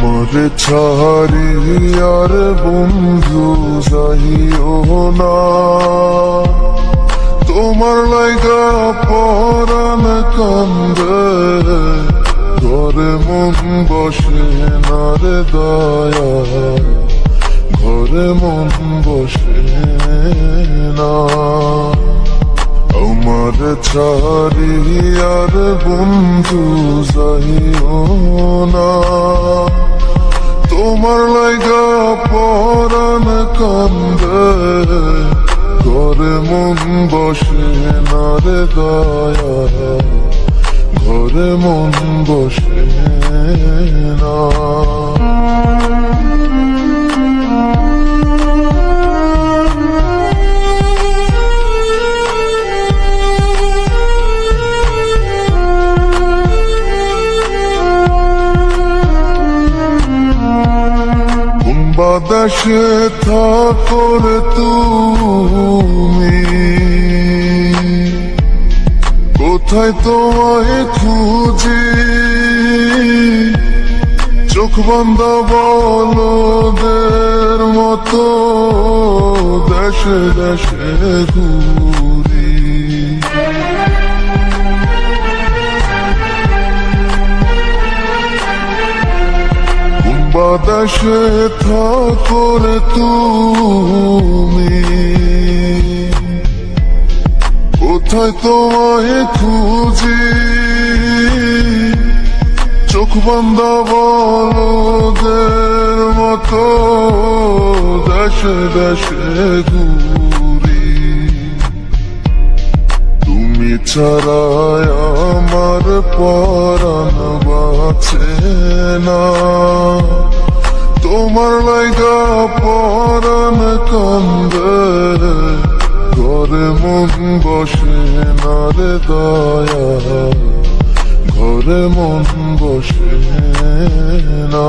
আমার ছাড়ি আর বন্ধু যাইও না। তোমার লাইগা পরাণ কান্দে, ঘরে মন বসে না রে দয়া। ঘরে মন বসে না। আমার ছাড়ি আর বন্ধু যাইও না। তোমার লাইগা পরাণ কান্দে। ঘরে মন বসে বাতাসে থাকর তুমি। কোথায় তোমায় খুঁজি? চোখ বন্ধ বলদের মতো দেশে দেশে ঘুরি। বাতাসে থাকর তুমি। কোথায় তোমায় খুঁজি? চোখ বন্ধ বলদের মতো দেশে দেশে ঘুরি। তুমি ছাড়ায় আমার পরাণ বাঁচে না। তোমার লাইগা পরাণ কান্দে ঘরে মন বসে না রে দয়া। ঘরে মন বসে না।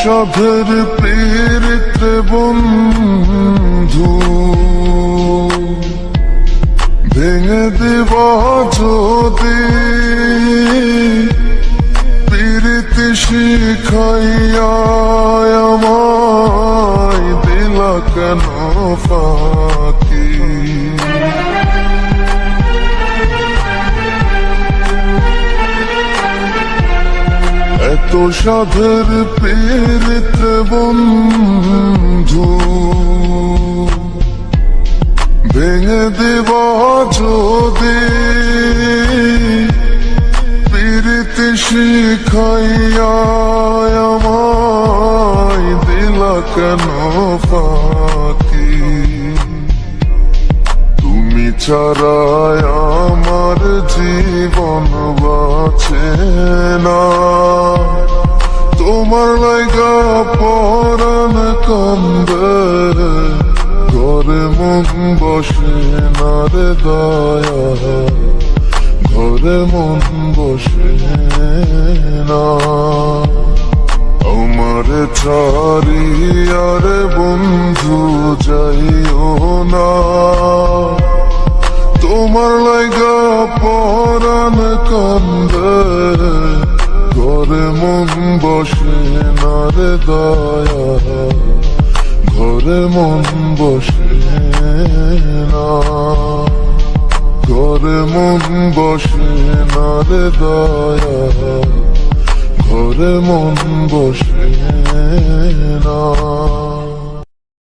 সাধের পীড়িত বন্ধু। ভেঙে দেব যদি পীড়িত শিখাইয়া এত সাধের পীড়িত বন্ধু। ভেঙে দেব যদি পীড়িত শিখাইয়া আমায় দিলা কেন? ছাড়ায় আমার জীবন বাঁচে না। তোমার লাইগা পরাণ কান্দে ঘরে মন বসে না রে দয়া। ঘরে মন বসে না। আমার চারি আর বন্ধু যাইও কান্দে, ঘরে মন বসে না রে দয়া। ঘরে মন বসে না। ঘরে মন বসে না রে দয়া। ঘরে মন বসে না।